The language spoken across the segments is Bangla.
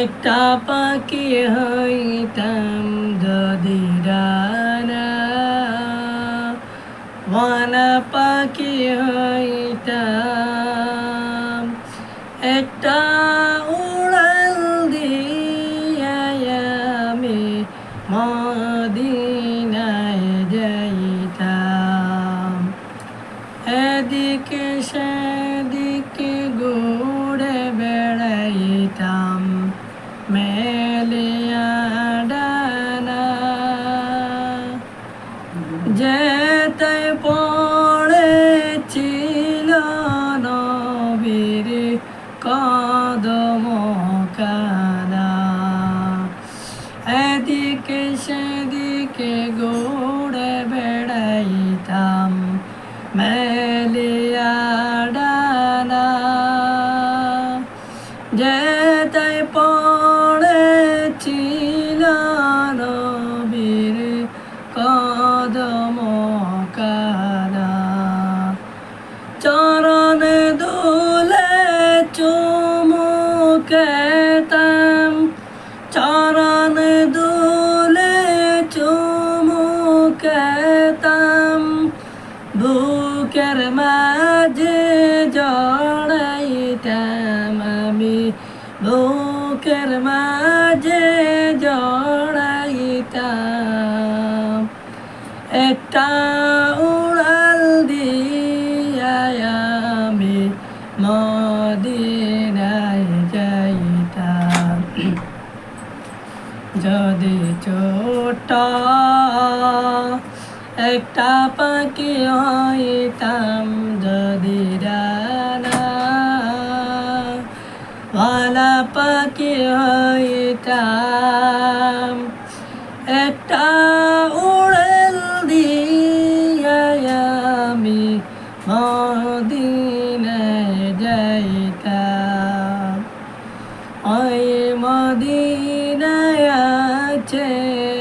একটা পাখি হইতাম যদি ডানা। ওয়ানা পাখি হইতাম। একটা উড়াল দিয়া আমি মদিনায় যাইতাম মেলিয়া ডানা যেতে পড়েছিল নবীর কদম কানা এদিকে সেদিকে ঘুরে বেড়াইতাম মেলিয়া চরণ দুলে চুমুকেতাম চরণ দুলে চুমুকেতাম বুকের মাঝে জড়াইতাম আমি। বুকের মাঝে জড়াইতাম একটা যদি ছোট একটা পাখি হইতাম যদি ভালা পাখি হইতাম। একটা উড়াল দিয়া আমি মদিনায় যাইতাম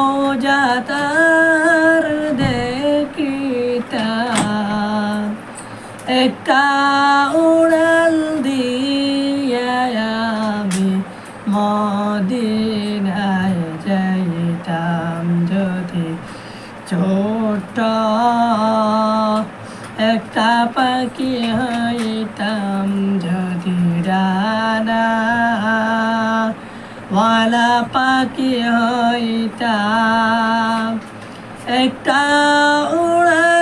রোজা তার দেখিতাম একটা উড়াল দিয়া আমি মদিনায় যাইতাম যদি ছোট একটা পাখি হইতাম ওয়ালা পাখি হইতা একটা উড়া